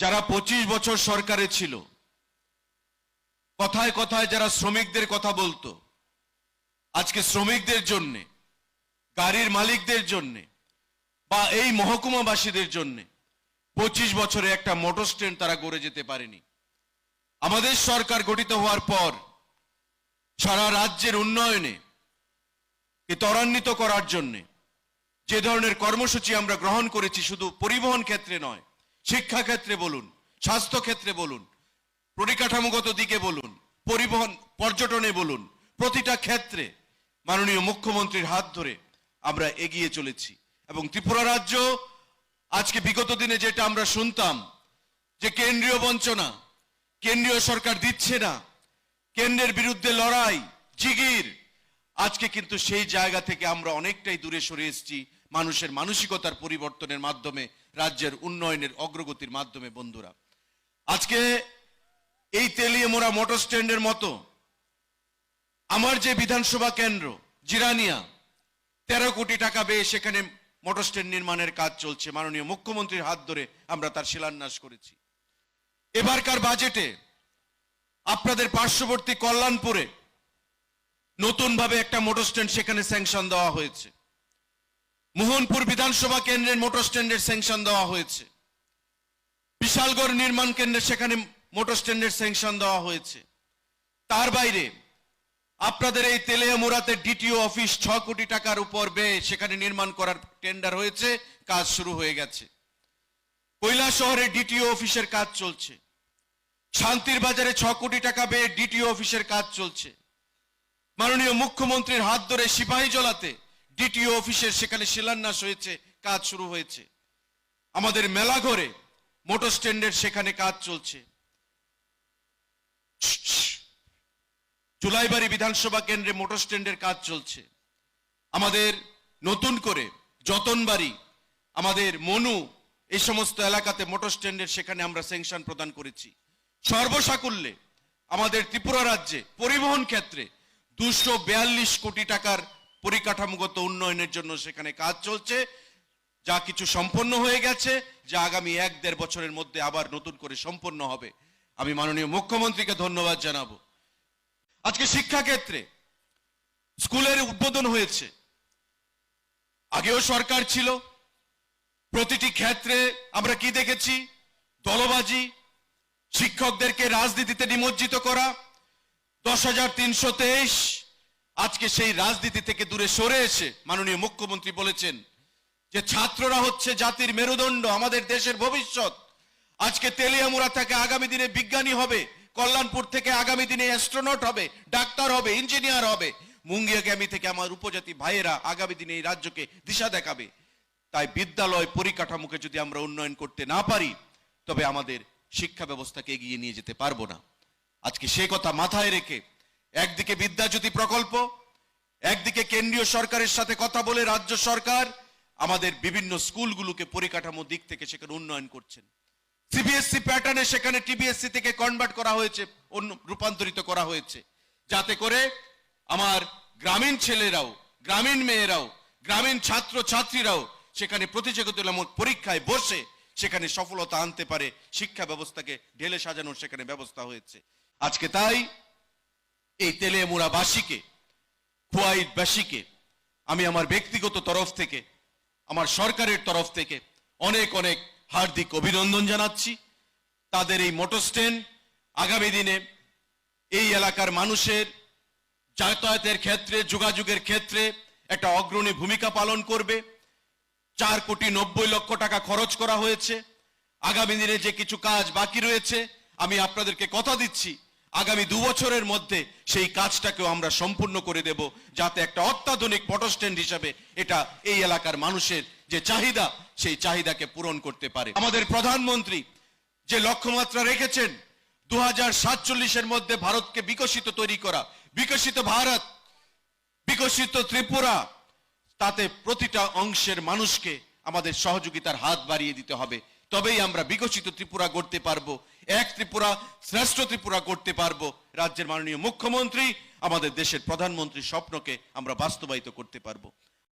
যারা পঁচিশ বছর সরকারে ছিল, কথায় কথায় যারা শ্রমিকদের কথা বলতো, আজকে শ্রমিকদের জন্য, গাড়ির মালিকদের জন্য, বা এই মহকুমাবাসীদের জন্য পঁচিশ বছরে একটা মোটর স্ট্যান্ড তারা গড়ে যেতে পারেনি। আমাদের সরকার গঠিত হওয়ার পর সারা রাজ্যের উন্নয়নে ত্বরান্বিত করার জন্য যে ধরনের কর্মসূচি আমরা গ্রহণ করেছি শুধু পরিবহন ক্ষেত্রে নয় শিক্ষা ক্ষেত্রে বলুন স্বাস্থ্য ক্ষেত্রে বলুন, পরিকাঠামোগত দিকে বলুন, পরিবহন, পর্যটনে বলুন, প্রতিটা ক্ষেত্রে মাননীয় মুখ্যমন্ত্রীর হাত ধরে আমরা এগিয়ে চলেছি। এবং ত্রিপুরা রাজ্য, আজকে বিগত দিনে যেটা আমরা শুনতাম, যে কেন্দ্রীয় বঞ্চনা, কেন্দ্রীয় সরকার দিচ্ছে না, কেন্দ্রের বিরুদ্ধে লড়াই, জিগির আজকে কিন্তু সেই জায়গা থেকে আমরা অনেকটাই দূরে সরে এসেছি মানুষের মানসিকতার পরিবর্তনের মাধ্যমে, রাজ্যের উন্নয়নের অগ্রগতির মাধ্যমে, বন্ধুরা। আজকে এই তেলিয়ে মোড়া মোটর স্ট্যান্ডের মতো আমার যে বিধানসভা কেন্দ্র, জিরানিয়া, তেরো কোটি টাকা ব্যয়ে সেখানে মোটর স্ট্যান্ড নির্মাণের কাজ চলছে। মাননীয় মুখ্যমন্ত্রীর হাত ধরে আমরা তার শিলান্যাস করেছি। এবারকার বাজেটে আপনাদের পার্শ্ববর্তী কল্যাণপুরে নতুনভাবে একটা মোটর স্ট্যান্ড সেখানে স্যাংশন দেওয়া হয়েছে। মোহনপুর বিধানসভা কেন্দ্রের মোটর স্ট্যান্ডের স্যাংশন দেওয়া হয়েছে। বিশালগড় নির্মাণ কেন্দ্রে সেখানে মোটর স্ট্যান্ডের স্যাংশন দেওয়া হয়েছে। তার বাইরে, আপনাদের এই তেলিয়ামুড়াতে ডিটিও অফিস ছ কোটি টাকার উপর ব্যয়ে সেখানে নির্মাণ করার টেন্ডার হয়েছে, কাজ শুরু হয়ে গেছে। কৈলা শহরে ডিটিও অফিসের কাজ চলছে। শান্তির বাজারে ছ কোটি টাকা ব্যয়ে ডিটিও অফিসের কাজ চলছে। মাননীয় মুখ্যমন্ত্রীর হাত ধরে সিপাহী জলাতে ডিটিও অফিসের সেখানে শিলান্যাস হয়েছে, কাজ শুরু হয়েছে। আমাদের মেলাঘরে মোটর স্ট্যান্ডের সেখানে কাজ চলছে। জুলাইবাড়ি বিধানসভা কেন্দ্রে মোটর স্ট্যান্ডের কাজ চলছে। আমাদের নতুন করে যতনবাড়ি, আমাদের মনু, এই সমস্ত এলাকাতে মোটর স্ট্যান্ডের সেখানে আমরা স্যাংশন প্রদান করেছি। সর্বসাকুল্যে আমাদের ত্রিপুরা রাজ্যে পরিবহন ক্ষেত্রে দুশো বিয়াল্লিশ কোটি টাকার পরিকাঠামোগত উন্নয়নের জন্য সেখানে কাজ চলছে। যা কিছু সম্পন্ন হয়ে গেছে, যা আগামী এক দেড় বছরের মধ্যে আবার নতুন করে সম্পন্ন হবে। আমি মাননীয় মুখ্যমন্ত্রীকে ধন্যবাদ জানাব। আজকে শিক্ষা ক্ষেত্রে স্কুলের উদ্বোধন হয়েছে। আগেও সরকার ছিল। প্রতিটি ক্ষেত্রে আমরা কি দেখেছি? দলবাজি, শিক্ষকদেরকে রাজনীতিতে নিমজ্জিত করা দশ হাজার তিনশো তেইশ, আজকে সেই রাজনীতি থেকে দূরে সরে এসে মাননীয় মুখ্যমন্ত্রী বলেছেন যে ছাত্ররা হচ্ছে জাতির মেরুদণ্ড, আমাদের দেশের ভবিষ্যৎ। আজকে তেলিয়ামুড়া থেকে আগামী দিনে বিজ্ঞানী হবে, কল্যাণপুর থেকে আগামী দিনে অ্যাস্ট্রোনট হবে, ডাক্তার হবে, ইঞ্জিনিয়ার হবে। মুঙ্গিয়াগামী থেকে আমার উপজাতি ভাইয়েরা আগামী দিনে এই রাজ্যকে দিশা দেখাবে। তাই বিদ্যালয় পরিকাঠামোকে যদি আমরা উন্নয়ন করতে না পারি, তবে আমাদের শিক্ষা ব্যবস্থাকে এগিয়ে নিয়ে যেতে পারব না। আজকে সে কথা মাথায় রেখে একদিকে বিদ্যাজ্যোতি প্রকল্প, একদিকে কেন্দ্রীয় সরকারের সাথে কথা বলে রাজ্য সরকার আমাদের বিভিন্ন স্কুলগুলোকে পরিকাঠামো দিক থেকে সেখানে উন্নয়ন করছেন। সিবিএসসি প্যাটার্নে সেখানে টিবিএসসি থেকে কনভার্ট করা হয়েছে, অন্য রূপান্তরিত করা হয়েছে। যাতে করে আমার গ্রামীণ ছেলেরাও, গ্রামীণ মেয়েরাও, গ্রামীণ ছাত্র ছাত্রীরাও সেখানে প্রতিযোগিতামূলক পরীক্ষায় বসে সেখানে সফলতা আনতে পারে, শিক্ষা ব্যবস্থাকে ঢেলে সাজানোর সেখানে ব্যবস্থা হয়েছে। আজকে তাই এই তেলেমুড়াবাসীকে খোয়াইবাসীকে আমি আমার ব্যক্তিগত তরফ থেকে, আমার সরকারের তরফ থেকে অনেক অনেক হার্দিক অভিনন্দন জানাচ্ছি। তাদের এই মোটর স্ট্যান্ড আগামী দিনে এই এলাকার মানুষের যাতায়াতের ক্ষেত্রে, যোগাযোগের ক্ষেত্রে একটা অগ্রণী ভূমিকা পালন করবে। চার কোটি নব্বই লক্ষ টাকা খরচ করা হয়েছে। আগামী দিনে যে কিছু কাজ বাকি রয়েছে, আমি আপনাদেরকে কথা দিচ্ছি। আগামী দু বছরের মধ্যে সেই কাজটাকেও আমরা সম্পূর্ণ করে দেব যাতে একটা অত্যাধুনিক মোটর স্ট্যান্ড হিসাবে এটা এই এলাকার মানুষের যে চাহিদা, সেই চাহিদাকে পূরণ করতে পারে। আমাদের প্রধানমন্ত্রী যে লক্ষ্যমাত্রা রেখেছেন দু হাজার সাতচল্লিশের মধ্যে ভারতকে বিকশিত তৈরি করা, বিকশিত ভারত, বিকশিত ত্রিপুরা, তাতে প্রতিটা অংশের মানুষকে আমাদের সহযোগিতার হাত বাড়িয়ে দিতে হবে। তবেই আমরা বিকশিত ত্রিপুরা গড়তে পারব। এক ত্রিপুরা, শ্রেষ্ঠ ত্রিপুরা করতে পারব। রাজ্যের মাননীয় মুখ্যমন্ত্রী, আমাদের দেশের প্রধানমন্ত্রী স্বপ্নকে আমরা বাস্তবায়িত করতে পারব।